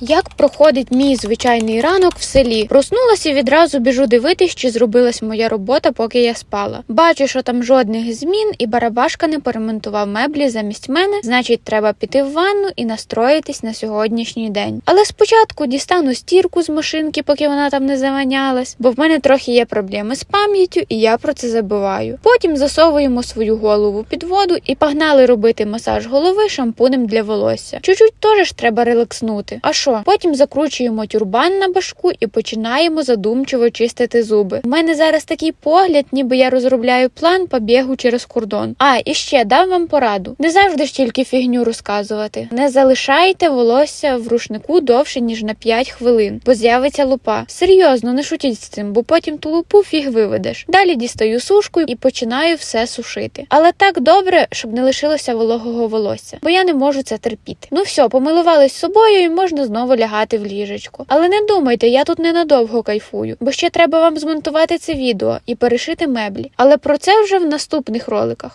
Як проходить мій звичайний ранок в селі? Проснулася і відразу біжу дивитись, чи зробилась моя робота, поки я спала. Бачу, що там жодних змін, і барабашка не поремонтував меблі замість мене. Значить, треба піти в ванну і настроїтись на сьогоднішній день. Але спочатку дістану стірку з машинки, поки вона там не заванялась, бо в мене трохи є проблеми з пам'яттю, і я про це забуваю. Потім засовуємо свою голову під воду і погнали робити масаж голови шампунем для волосся. Чуть-чуть теж треба релакснути. А що? Потім закручуємо тюрбан на башку і починаємо задумчиво чистити зуби. У мене зараз такий погляд, ніби я розробляю план побігу через кордон. А і ще дам вам пораду: не завжди ж тільки фігню розказувати. Не залишайте волосся в рушнику довше ніж на 5 хвилин, бо з'явиться лупа. Серйозно, не шутіть з цим, бо потім ту лупу фіг виведеш. Далі дістаю сушку і починаю все сушити. Але так добре, щоб не лишилося вологого волосся, бо я не можу це терпіти. Ну все, помилувались собою і можна знову лягати в ліжечку. Але не думайте, я тут ненадовго кайфую, бо ще треба вам змонтувати це відео і перешити меблі. Але про це вже в наступних роликах.